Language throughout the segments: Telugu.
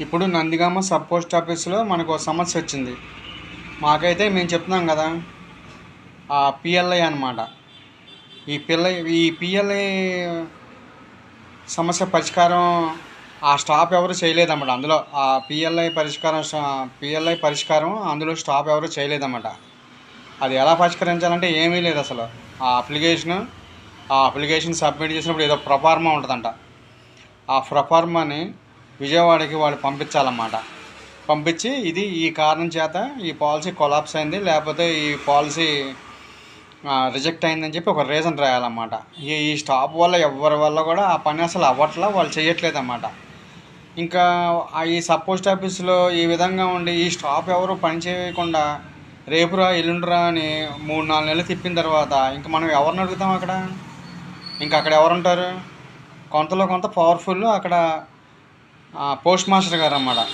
ఇప్పుడు నందిగామ సబ్ పోస్ట్ ఆఫీస్లో మనకు ఒక సమస్య వచ్చింది. మాకైతే మేము చెప్తున్నాం కదా ఆ పిఎల్ఐ అన్నమాట. ఈ పిల్ల ఈ పిఎల్ఐ సమస్య పరిష్కారం ఆ స్టాఫ్ ఎవరు చేయలేదన్నమాట. అందులో ఆ పిఎల్ఐ పరిష్కారం పిఎల్ఐ పరిష్కారం అందులో స్టాఫ్ ఎవరు చేయలేదన్నమాట. అది ఎలా పరిష్కరించాలంటే ఏమీ లేదు అసలు. ఆ అప్లికేషన్ ఆ అప్లికేషన్ సబ్మిట్ చేసినప్పుడు ఏదో ప్రొఫార్మా ఉంటుందంట. ఆ ప్రొఫార్మాని విజయవాడకి వాళ్ళు పంపించాలన్నమాట. పంపించి ఇది ఈ కారణం చేత ఈ పాలసీ కొలాప్స్ అయింది. లేకపోతే ఈ పాలసీ రిజెక్ట్ అయిందని చెప్పి ఒక రీజన్ రాయాలన్నమాట. ఈ ఈ స్టాప్ వల్ల ఎవరి వల్ల కూడా ఆ పని అసలు అవ్వట్లా వాళ్ళు చేయట్లేదు అన్నమాట ఇంకా ఈ సబ్ పోస్ట్ ఆఫీస్లో ఈ విధంగా ఉండి ఈ స్టాప్ ఎవరు పని చేయకుండా రేపురా ఎల్లుండిరా అని మూడు నాలుగు నెలలు తిప్పిన తర్వాత ఇంకా మనం ఎవరిని అడుగుతాం అక్కడ? ఇంకా అక్కడ ఎవరుంటారు? కొంతలో కొంత పవర్ఫుల్ అక్కడ పోస్ట్ మాస్టర్ గారు అన్నమాట.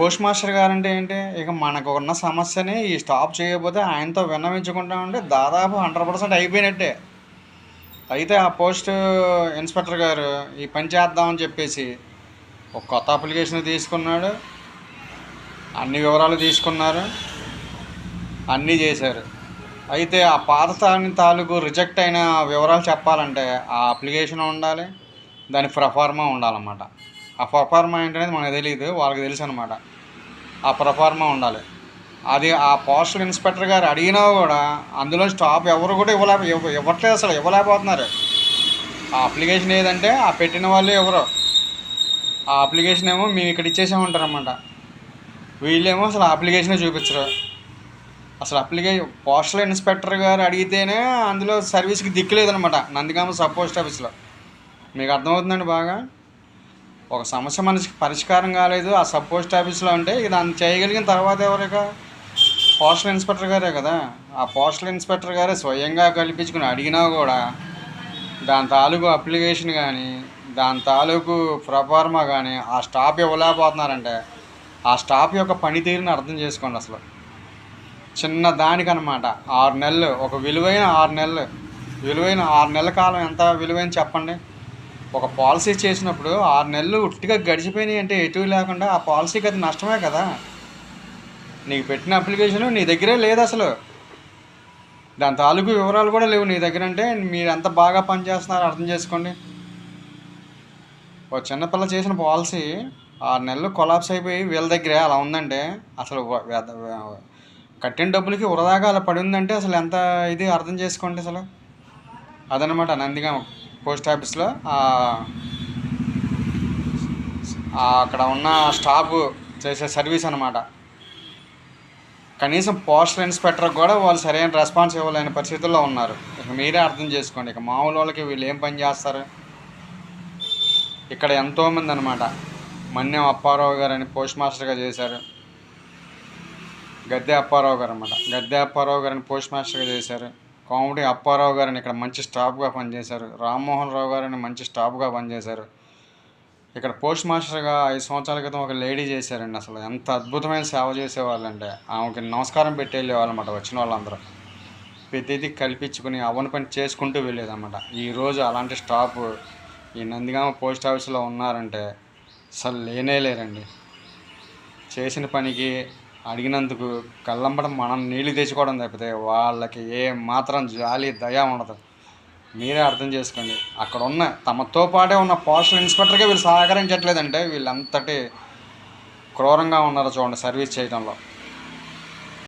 పోస్ట్ మాస్టర్ గారు అంటే ఏంటి? ఇక మనకు ఉన్న సమస్యని ఈ స్టాప్ చేయకపోతే ఆయనతో విన్నవించుకుంటా ఉంటే దాదాపు హండ్రెడ్ పర్సెంట్ అయిపోయినట్టే. అయితే ఆ పోస్ట్ ఇన్స్పెక్టర్ గారు ఈ పని చేద్దామని చెప్పేసి ఒక కొత్త అప్లికేషన్ తీసుకున్నాడు. అన్ని వివరాలు తీసుకున్నారు. అన్నీ చేశారు. అయితే ఆ పాత తాని తాలూకు రిజెక్ట్ అయిన వివరాలు చెప్పాలంటే ఆ అప్లికేషన్ ఉండాలి. దాని ప్రఫార్మా ఉండాలన్నమాట. ఆ ప్రఫార్మా ఏంటనేది మనకు తెలియదు వాళ్ళకి తెలుసు అనమాట ఆ ప్రఫార్మా ఉండాలి. అది ఆ పోస్టల్ ఇన్స్పెక్టర్ గారు అడిగినా కూడా అందులో స్టాప్ ఎవరు కూడా ఇవ్వలే ఇవ్వట్లేదు అసలు ఇవ్వలేకపోతున్నారు. ఆ అప్లికేషన్ ఏదంటే ఆ పెట్టిన వాళ్ళు ఎవరో. ఆ అప్లికేషన్ ఏమో మేము ఇక్కడ ఇచ్చేసామంటారన్నమాట వీళ్ళేమో అసలు అప్లికేషనే చూపించరు. అసలు అప్లికేషన్ పోస్టల్ ఇన్స్పెక్టర్ గారు అడిగితేనే అందులో సర్వీస్కి దిక్కులేదనమాట నందిగామ సబ్ పోస్ట్ ఆఫీస్లో మీకు అర్థమవుతుందండి బాగా? ఒక సమస్య మనకి పరిష్కారం కాలేదు ఆ సబ్ పోస్ట్ ఆఫీస్లో అంటే దాన్ని చేయగలిగిన తర్వాత ఎవరిక పోస్టల్ ఇన్స్పెక్టర్ గారే కదా. ఆ పోస్టల్ ఇన్స్పెక్టర్ గారే స్వయంగా కల్పించుకుని అడిగినా కూడా దాని తాలూకు అప్లికేషన్ కానీ దాని తాలూకు ప్రఫార్మా కానీ ఆ స్టాఫ్ ఇవ్వలేకపోతున్నారంటే ఆ స్టాఫ్ యొక్క పనితీరుని అర్థం చేసుకోండి అసలు. చిన్న దానికనమాట ఆరు నెలలు ఒక విలువైన ఆరు నెలలు విలువైన ఆరు నెలల కాలం ఎంత విలువైన చెప్పండి? ఒక పాలసీ చేసినప్పుడు ఆరు నెలలు ఉట్టిగా గడిచిపోయినాయి అంటే ఎటు లేకుండా ఆ పాలసీకి అది నష్టమే కదా. నీకు పెట్టిన అప్లికేషన్ నీ దగ్గరే లేదు అసలు. దాని తాలూకు వివరాలు కూడా లేవు నీ దగ్గర అంటే మీరు ఎంత బాగా పనిచేస్తున్నారో అర్థం చేసుకోండి. ఒక చిన్నపిల్ల చేసిన పాలసీ ఆరు నెలలు కొలాప్స్ అయిపోయి వీళ్ళ దగ్గరే అలా ఉందంటే అసలు కట్టిన డబ్బులకి వృధాగా అలా పడి ఉందంటే అసలు ఎంత ఇది అర్థం చేసుకోండి అసలు. అదనమాట నందిగా పోస్ట్ ఆఫీస్లో అక్కడ ఉన్న స్టాఫ్ చేసే సర్వీస్ అనమాట కనీసం పోస్టల్ ఇన్స్పెక్టర్ కూడా వాళ్ళు సరైన రెస్పాన్స్ ఇవ్వలేని పరిస్థితుల్లో ఉన్నారు. ఇక మీరే అర్థం చేసుకోండి. ఇక మామూలు వాళ్ళకి వీళ్ళు ఏం పని చేస్తారు? ఇక్కడ ఎంతోమంది అనమాట మన్యం అప్పారావు గారు అని పోస్ట్ మాస్టర్గా చేశారు. గద్దె అప్పారావు గారు అనమాట గద్దె అప్పారావు గారిని పోస్ట్ మాస్టర్గా చేశారు. కామెడీ అప్పారావు గారిని ఇక్కడ మంచి స్టాఫ్గా పనిచేశారు. రామ్మోహన్ రావు గారిని మంచి స్టాఫ్గా పనిచేశారు. ఇక్కడ పోస్ట్ మాస్టర్గా ఐదు సంవత్సరాల క్రితం ఒక లేడీ చేశారండి అసలు. ఎంత అద్భుతమైన సేవ చేసేవాళ్ళంటే. ఆమెకి నమస్కారం పెట్టి వెళ్ళేవాళ్ళమాట వచ్చిన వాళ్ళందరూ. ప్రతిదీ కల్పించుకుని అవని పని చేసుకుంటూ వెళ్ళేదన్నమాట. ఈరోజు అలాంటి స్టాఫ్ ఈ నందిగామ పోస్ట్ ఆఫీస్లో ఉన్నారంటే అసలు లేనే లేరండి. చేసిన పనికి అడిగినందుకు కళ్ళంబడం మనం నీళ్ళు తెచ్చుకోవడం తప్పితే వాళ్ళకి ఏ మాత్రం జాలి దయ ఉండదు. మీరే అర్థం చేసుకోండి. అక్కడ ఉన్న తమతో పాటే ఉన్న పోస్టల్ ఇన్స్పెక్టర్కే వీళ్ళు సహకరించట్లేదంటే వీళ్ళంతటి క్రూరంగా ఉన్నారో చూడండి సర్వీస్ చేయడంలో